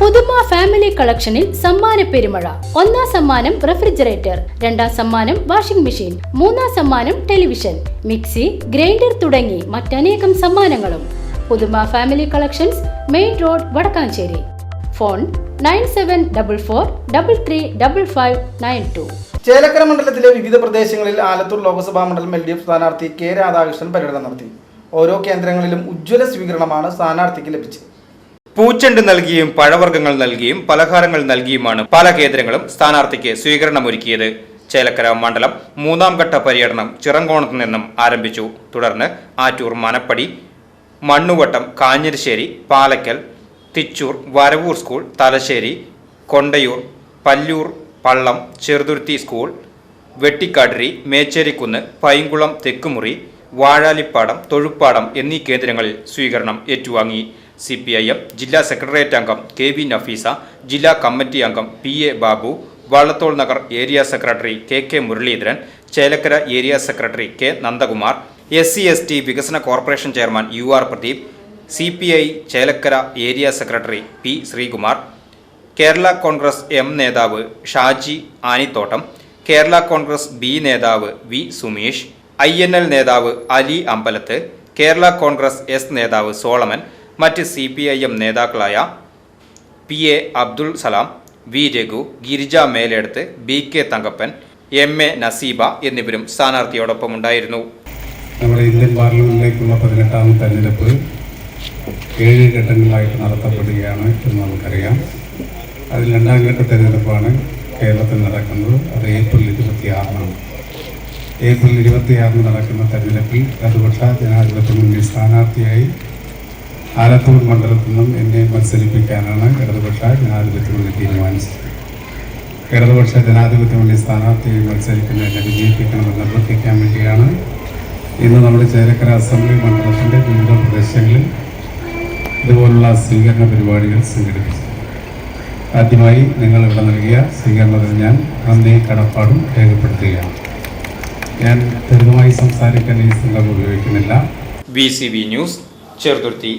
പുതുമ ഫാമിലി കളക്ഷനിൽ സമ്മാന പെരുമഴ. ഒന്നാം സമ്മാനം റെഫ്രിജറേറ്റർ രണ്ടാം സമ്മാനം വാഷിംഗ് മെഷീൻ മൂന്നാം സമ്മാനം ടെലിവിഷൻ മിക്സി ഗ്രൈൻഡർ തുടങ്ങി മറ്റനേകം സമ്മാനങ്ങളും. Puthuma family collections main road Vadakkanchery. Phone nine seven double four double three double five nine two. Chelakkara മണ്ഡലത്തിലെ വിവിധ പ്രദേശങ്ങളിൽ ആലത്തൂർ ലോക്സഭാ മണ്ഡലം എൽ ഡി എഫ് സ്ഥാനാർത്ഥി കെ രാധാകൃഷ്ണൻ പര്യടനം നടത്തി. ഓരോ കേന്ദ്രങ്ങളിലും ഉജ്ജ്വല സ്വീകരണമാണ് സ്ഥാനാർത്ഥിക്ക് ലഭിച്ചത്. പൂച്ചെണ്ട് നൽകിയും പഴവർഗങ്ങൾ നൽകിയും പലഹാരങ്ങൾ നൽകിയുമാണ് പല കേന്ദ്രങ്ങളും സ്ഥാനാർത്ഥിക്ക് സ്വീകരണമൊരുക്കിയത്. ചേലക്കര മണ്ഡലം മൂന്നാം ഘട്ട പര്യടനം ചിറങ്കോണത്ത് നിന്നും ആരംഭിച്ചു. തുടർന്ന് ആറ്റൂർ മനപ്പടി മണ്ണുവട്ടം കാഞ്ഞിരശ്ശേരി പാലക്കൽ തിച്ചൂർ വരവൂർ സ്കൂൾ തലശ്ശേരി കൊണ്ടയൂർ പല്ലൂർ പള്ളം ചെറുതുരുത്തി സ്കൂൾ വെട്ടിക്കാട്ടിരി മേച്ചേരിക്കുന്ന് പൈങ്കുളം തെക്കുമുറി വാഴാലിപ്പാടം തൊഴുപ്പാടം എന്നീ കേന്ദ്രങ്ങളിൽ സ്വീകരണം ഏറ്റുവാങ്ങി. സി പി ഐ എം ജില്ലാ സെക്രട്ടേറിയറ്റ് അംഗം കെ വി നഫീസ ജില്ലാ കമ്മിറ്റി അംഗം P A Babu Vallathol Nagar area secretary K K Muraleedharan Chelakkara area secretary K Nandakumar S C S T വികസന corporation chairman U R Pradeep C P I Chelakkara area secretary P Sreekumar Kerala Congress M നേതാവ് Shaji Anithottam Kerala Congress B നേതാവ് V Sumesh I N L നേതാവ് Ali Ambalath Kerala Congress S നേതാവ് Solomon മറ്റ് C P I M നേതാക്കളായ P A Abdul Salam V Raghu Girija Meleduth B K Thankappan M A Naseeba എന്നിവരും സ്ഥാനാർത്ഥിയോടൊപ്പം ഉണ്ടായിരുന്നു. നമ്മുടെ ഇന്ത്യൻ പാർലമെന്റിലേക്കുള്ള പതിനെട്ടാം തെരഞ്ഞെടുപ്പ് ഏഴ് ഘട്ടങ്ങളിലായിട്ട് നടത്തപ്പെടുകയാണ് എന്ന് നമുക്കറിയാം. അതിൽ രണ്ടാം ഘട്ട തെരഞ്ഞെടുപ്പാണ് കേരളത്തിൽ നടക്കുന്നത്. അത് ഏപ്രിൽ ഏപ്രിൽ ഇരുപത്തിയാറിന് നടക്കുന്ന തെരഞ്ഞെടുപ്പിൽ ഇടതുപക്ഷ ജനാധിപത്യ മുന്നണി സ്ഥാനാർത്ഥിയായി ആലത്തൂർ മണ്ഡലത്തിൽ നിന്നും എന്നെ മത്സരിപ്പിക്കാനാണ് ഇടതുപക്ഷ ജനാധിപത്യ മുന്നണി തീരുമാനിച്ചത്. ഇടതുപക്ഷ ജനാധിപത്യ മുന്നണി സ്ഥാനാർത്ഥിയെ മത്സരിക്കുന്ന എന്നെ വിജയിപ്പിക്കണമെന്ന് അഭ്യർത്ഥിക്കാൻ വേണ്ടിയാണ് ഇന്ന് നമ്മുടെ ചേലക്കര അസംബ്ലി മണ്ഡലത്തിന്റെ വിവിധ പ്രദേശങ്ങളിൽ ഇതുപോലുള്ള സ്വീകരണ പരിപാടികൾ സംഘടിപ്പിച്ചു ആദ്യമായി നിങ്ങൾ ഇവിടെ നൽകിയ സ്വീകരണത്തിന് ഞാൻ നന്ദി കടപ്പാടും രേഖപ്പെടുത്തുകയാണ്. ഞാൻ ദീർഘമായി സംസാരിക്കാൻ ഈ സന്ദർഭം ഉപയോഗിക്കുന്നില്ല. V C B news Cheruthuruthy